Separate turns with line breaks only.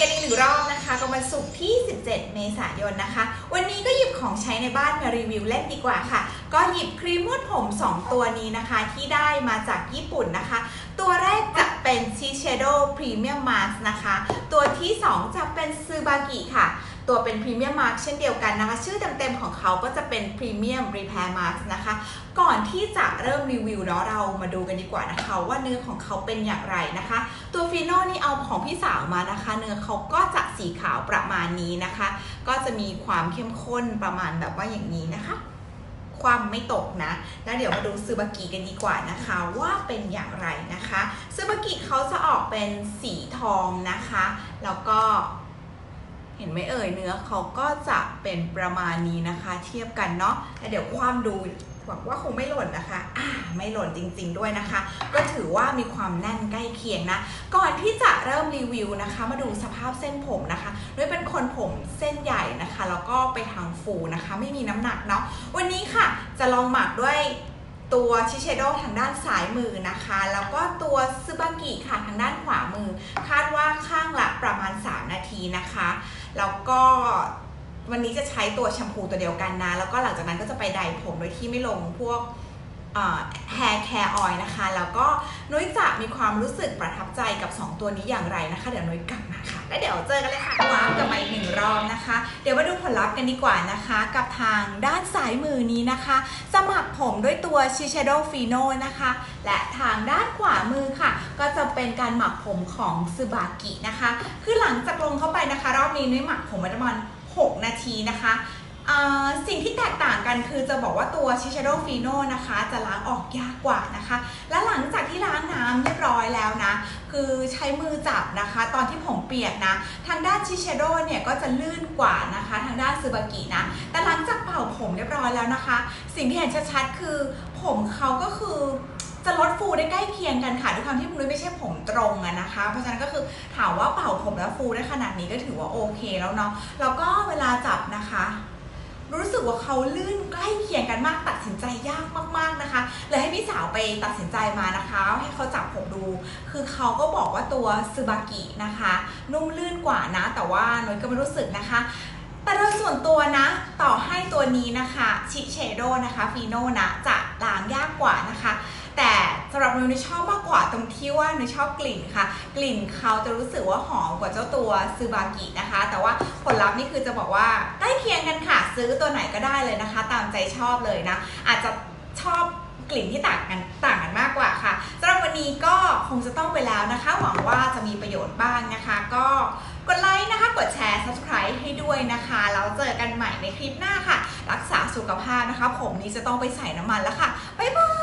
กันอีกหนึ่งรอบนะคะกับวันศุกร์ที่ 17 เมษายนนะคะ วันนี้ก็หยิบของใช้ในบ้านมารีวิวเล่นดีกว่าค่ะ ก็หยิบครีมนวดผม 2 ตัวนี้นะคะ ที่ได้มาจากญี่ปุ่นนะคะ ตัวแรกจะเป็น Shiseido Premium Mask นะคะ ตัวที่ 2 จะเป็นซูบากิค่ะตัวเป็น Premium Mask เช่นเดียวกันนะคะ ชื่อเต็มๆของเขาก็จะเป็น Premium Repair Mask นะคะ ก่อน ที่จะเริ่มรีวิวเนาะเรามาดูกันดีกว่านะคะ ว่าเนื้อของเขาเป็นอย่างไรนะคะ ตัวฟีโน่นี่เอาของพี่สาวมานะคะ เนื้อเขาก็จะสีขาวประมาณนี้นะคะ ก็จะมีความเข้มข้นประมาณแบบว่าอย่างนี้นะคะ ความไม่ตกนะ แล้วเดี๋ยวมาดูซูบากิกันดีกว่านะคะ ว่าเป็นอย่างไรนะคะซูบากิเขาจะออกเป็นสีทองนะคะ แล้วก็เห็นไหมเอ่ยเนื้อเขาก็จะเป็นประมาณนี้นะคะ เทียบกันเนาะแล้วเดี๋ยวความดู หวังว่าคงไม่หล่นนะคะอ่าไม่หล่นจริง ๆด้วยนะคะ ก็ถือว่ามีความแน่นใกล้เคียงนะ ก่อนที่จะเริ่มรีวิวนะคะ มาดูสภาพเส้นผมนะคะด้วยเป็นคนผมเส้นใหญ่นะคะ แล้วก็ไปทางฟูนะคะ ไม่มีน้ำหนักเนาะ วันนี้ค่ะจะลองหมักด้วยตัวชิเชโดทางด้านซ้ายมือนะคะ แล้วก็ตัวซึบากิค่ะทางด้านขวามือ คาดว่าข้างละประมาณ 3 นาทีนะคะ แล้วก็ วันนี้จะใช้ตัวแชมพูตัวเดียวกันนะ แล้วก็หลังจากนั้นก็จะไปไดร์ผมโดยที่ไม่ลงพวกแฮร์แคร์ออยนะคะ แล้วก็นุ้ยจะมีความรู้สึกประทับใจกับ 2 ตัวนี้อย่างไรนะคะ เดี๋ยวนุ้ยกลับมาค่ะ แล้วเดี๋ยวเจอกันเลยค่ะว้าวกลับมาอีกหนึ่งรอบนะคะ เดี๋ยวมาดูผลลัพธ์กันดีกว่านะคะ กับทางด้านซ้ายมือนี้นะคะ สมัครผมด้วยตัว Shiseido Fino นะคะ และทางด้านขวามือค่ะ ก็จะเป็นการหมักผมของซึบากินะคะ คือหลังจากลงเข้าไปนะคะ รอบนี้นุ้ยหมักผมมาประมาณ 6 นาทีนะคะสิ่งที่แตกต่างกันคือจะบอกว่าตัว Shiseido Fino นะคะจะล้างออกยากกว่านะคะ และหลังจากที่ล้างน้ำเรียบร้อยแล้วนะ คือใช้มือจับนะคะ ตอนที่ผมเปียกนะ ทางด้าน Shiseido เนี่ยก็จะลื่นกว่านะคะ ทางด้านซูบากินะ แต่หลังจากเป่าผมเรียบร้อยแล้วนะคะ สิ่งที่เห็นชัดๆคือผมเขาก็คือ จะลดฟูได้ใกล้เคียงกันค่ะด้วยความที่นุ้ยไม่ใช่ผมตรงอะนะคะ เพราะฉะนั้นก็คือถามว่าเป่าผมแล้วฟูได้ขนาดนี้ก็ถือว่าโอเคแล้วเนาะแล้วก็เวลาจับนะคะ รู้สึกว่าเขาลื่นใกล้เคียงกันมากตัดสินใจยากมากๆนะคะเลยให้พี่สาวไปตัดสินใจมานะคะ ให้เขาจับผมดู คือเขาก็บอกว่าตัวซูบากินะคะ นุ่มลื่นกว่านะ แต่ว่านุ้ยก็ไม่รู้สึกนะคะแต่โดยส่วนตัวนะ ต่อให้ตัวนี้นะคะ ชิเชโดนะคะฟีโนนะ จะล้างยากกว่านะคะำหรับนุ้ยนุ้ยชอบมากกว่าตรงที่ว่านุ้ยชอบกลิ่นค่ะ กลิ่นเขาจะรู้สึกว่าหอมกว่าเจ้าตัวซูบากินะคะ แต่ว่าผลลัพธ์นี่คือจะบอกว่าใกล้เคียงกันค่ะ ซื้อตัวไหนก็ได้เลยนะคะ ตามใจชอบเลยนะ อาจจะชอบกลิ่นที่ต่างกันต่างกันมากกว่าค่ะสำหรับวันนี้ก็คงจะต้องไปแล้วนะคะ หวังว่าจะมีประโยชน์บ้างนะคะ ก็กดไลค์นะคะ กดแชร์ subscribe ให้ด้วยนะคะ แล้วเจอกันใหม่ในคลิปหน้าค่ะ รักษาสุขภาพนะคะ ผมนี้จะต้องไปใส่น้ำมันแล้วค่ะ บ๊ายบาย